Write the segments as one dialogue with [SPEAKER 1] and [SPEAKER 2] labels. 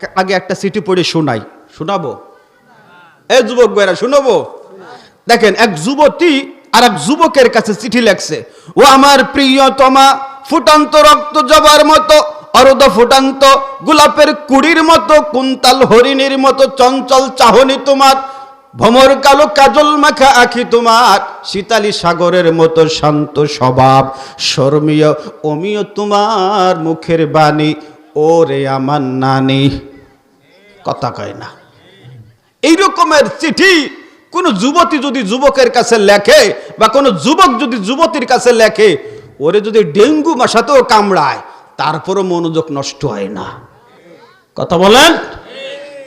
[SPEAKER 1] আগে একটা সিটি পড়ে শোনাই। শোনাবো? এ যুবক ভাইরা, শোনাবো? দেখেন, এক যুবতী আর এক যুবকের কাছে চিঠি লেখছে, ও আমার প্রিয়তমা, ফুটান্ত রক্ত জবার মতো অরদ ফুটান্ত, গোলাপের কুড়ির মতো, কুন্তাল হরিণীর মতো, চঞ্চল চাহনি তোমার ভমর কালো কাজল মাখা আখি তোমার, শীতালি সাগরের মতো শান্ত স্বভাব, শর্মীয়, অমীয় তোমার মুখের বাণী ওরে আমার নানি। কথা কয় না। এই রকমের চিঠি কোন যুবতী যদি যুবকের কাছে লেখে বা কোনো যুবক যদি যুবতীর কাছে লেখে, ওরে যদি ডেঙ্গু মশাতেও কামড়ায়, তারপরও মনোযোগ নষ্ট হয় না। কথা বলেন?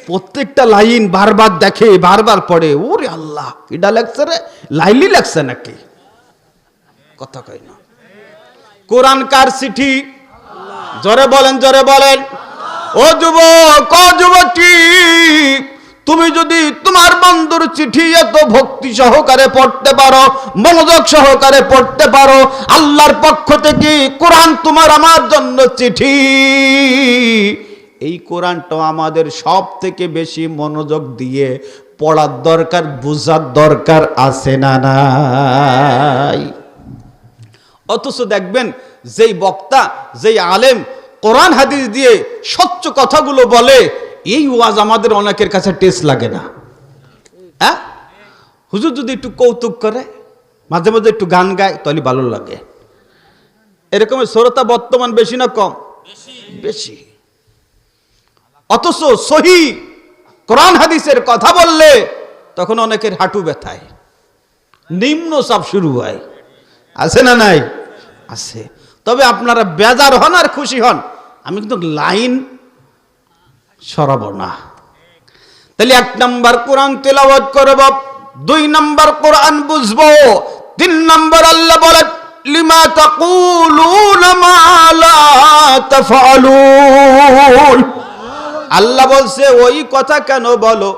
[SPEAKER 1] প্রত্যেকটা লাইন বারবার দেখে, বারবার পড়ে। ওরে আল্লাহ এটা লেখছে রে? লাইলি লেখছে নাকি? কথা কয় না। কোরআন কার চিঠি জোরে বলেন, জরে বলেন। ও যুবক, ও যুবতী, তুমি যদি তোমার বন্ধুর চিঠি এত ভক্তি সহকারে পড়তে পারো, মনোযোগ সহকারে পড়তে পারো, আল্লাহর পক্ষ থেকে কোরআন তোমার আমার জন্য চিঠি। এই কোরআনটা আমাদের সব থেকে বেশি মনোযোগ দিয়ে পড়ার দরকার, বোঝার দরকার আছে না নাই? অথচ দেখবেন যেই বক্তা, যেই আলেম কোরআন হাদিস দিয়ে স্বচ্ছ কথাগুলো বলে, এই ওয়াজ আমাদের অনেকের কাছে টেস্ট লাগে না। হ্যাঁ? হুজুর যদি একটু কৌতুক করে, মাঝে মাঝে একটু গান গায়, তাহলে ভালো লাগে। এরকমের শ্রোতা বর্তমান বেশি না কম? বেশি। অথচ সহি কোরআন হাদিসের কথা বললে তখন অনেকের হাঁটু ব্যথায়। নিম্ন চাপ শুরু হয়। আছে না নাই? আছে। তবে আপনারা বেজার হন আর খুশি হন। আমি কিন্তু লাইন সরাবো না। তাহলে এক নম্বর কোরআন তেলাওয়াত করব, দুই নম্বর কোরআন বুঝব, তিন নম্বর আল্লাহ বলেন লিমা তাকুলুনা মা লা আল্লাহ বলছে, ওই কথা কেন বলো?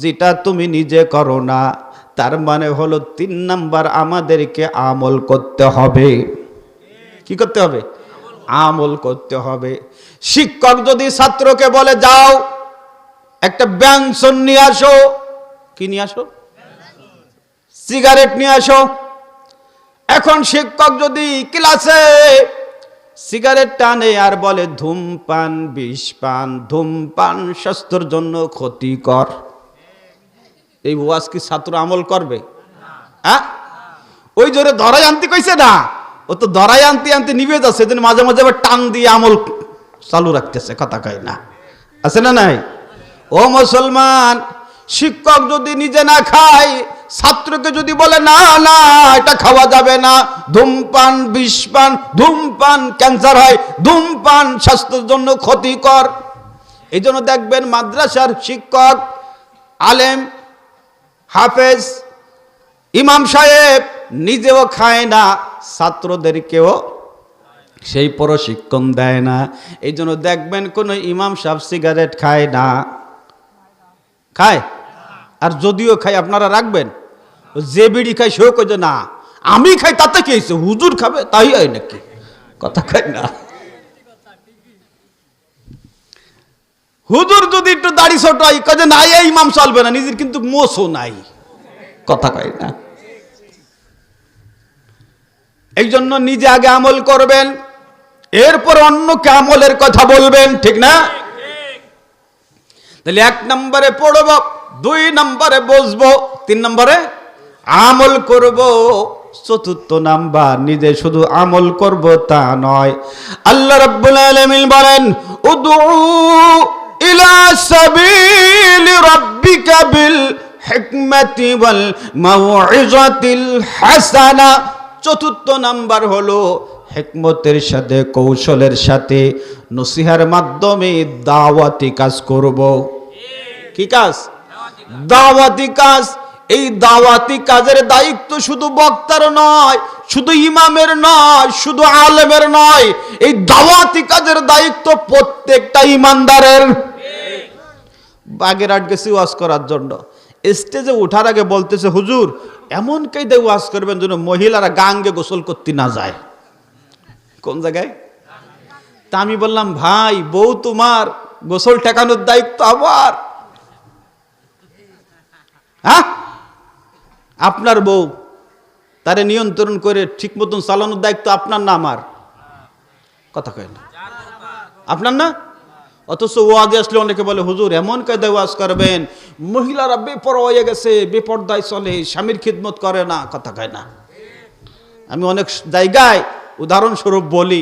[SPEAKER 1] যেটা তুমি নিজে করো না, তার মানে হলো তিন নাম্বার আমাদেরকে আমল করতে হবে। কি করতে হবে? আমল করতে হবে। শিক্ষক যদি ছাত্রকে বলে, যাও, একটা ব্যঞ্জন নিয়ে আসো। কি নিয়ে আসো? সিগারেট নিয়ে আসো। এখন শিক্ষক যদি ক্লাসে সিগারেট টানে আর বলে, ধূমপান বিষ পান ধূমপান স্বাস্থ্যের জন্য ক্ষতিকর। এই ওয়াজ কি ছাত্র আমল করবে? হ্যাঁ? ওই জোরে ধরাই আনতে কইছে না? ও তো ধরাই আনতে আনতে নিবে যাচ্ছে সেদিন মাঝে মাঝে আবার টান দিয়ে আমল চালু রাখতেছে, কথা কয় না। আছে না নাই? ও মুসলমান, শিক্ষক যদি নিজে না খায়, ছাত্রকে যদি বলে, না না, এটা খাওয়া যাবে না। ধূমপান, বিষপান, ধূমপান ক্যান্সার হয়, ধূমপান স্বাস্থ্যের জন্য ক্ষতিকর। এই জন্য দেখবেন মাদ্রাসার শিক্ষক, আলেম, হাফেজ, ইমাম সাহেব নিজেও খায় না, ছাত্রদেরকেও সেই প্রশিক্ষণ দেয় না। এই জন্য দেখবেন কোনো ইমাম সাহেব সিগারেট খায় না। খায়? আর যদিও খায়, আপনারা রাখবেন? যে বিড়ি খায়, সেও কই না, আমি খাই, তাতে কি হয়েছে? হুজুর খাবে, তাই হয় নাকি? কথা খায় না। হুজুর যদি একটু দাড়ি ছোট হয় কাজে নাই ইমাম চলবে না, নিজের কিন্তু মোশও নাই। কথা কয় না। এই জন্য নিজে আগে আমল করবেন, এরপর অন্যকে আমলের কথা বলবেন, ঠিক না? তাহলে এক নম্বরে পড়ব, দুই নম্বরে বসবো, তিন নম্বরে আমল করব, চতুর্থ নাম্বার, নিজে শুধু আমল করব তা নয়। আল্লাহ রাব্বুল আলামিন বলেন উদু ইলা সাবিল রাব্বিকা বিল হিকমাতি ওয়াল মাউইজাতিল হাসানা। চতুর্থ নাম্বার হলো হেকমতের সাথে, কৌশলের সাথে, নসিহার মাধ্যমে দাওয়াতি কাজ করব। কি কাজ? দাওয়াতি কাজ। এই দাওয়াতি কাজের দায়িত্ব শুধু বক্তার নয়, শুধু ইমামের নয়, শুধু আলেমের নয়, এই দাওয়াতি কাজের দায়িত্ব প্রত্যেকটা ইমানদারের। বাগেরহাট গেছি ওয়াজ করার জন্য। স্টেজে ওঠার আগে বলতেছে, হুজুর, এমন কায়দে ওয়াজ করবেন যেন মহিলারা গাঙ্গে গোসল করতে না যায়। কোন জায়গায়? তা আমি বললাম, ভাই, বউ তোমার গোসল ঠেকানোর দায়িত্ব আমার। হ্যাঁ? আপনার বউ, তারে নিয়ন্ত্রণ করে ঠিক মতন চালানোর দায়িত্ব আপনার না আমার? কথা কয় না। আপনার না? অথচ ওয়াজে আসলে অনেকে বলে, হুজুর, এমন কায়দায় ওয়াজ করবেন, মহিলারা বেপর হয়ে গেছে, বেপর্দায় চলে, স্বামীর খিদমত করে না, কথা কয় না। আমি অনেক জায়গায় উদাহরণস্বরূপ বলি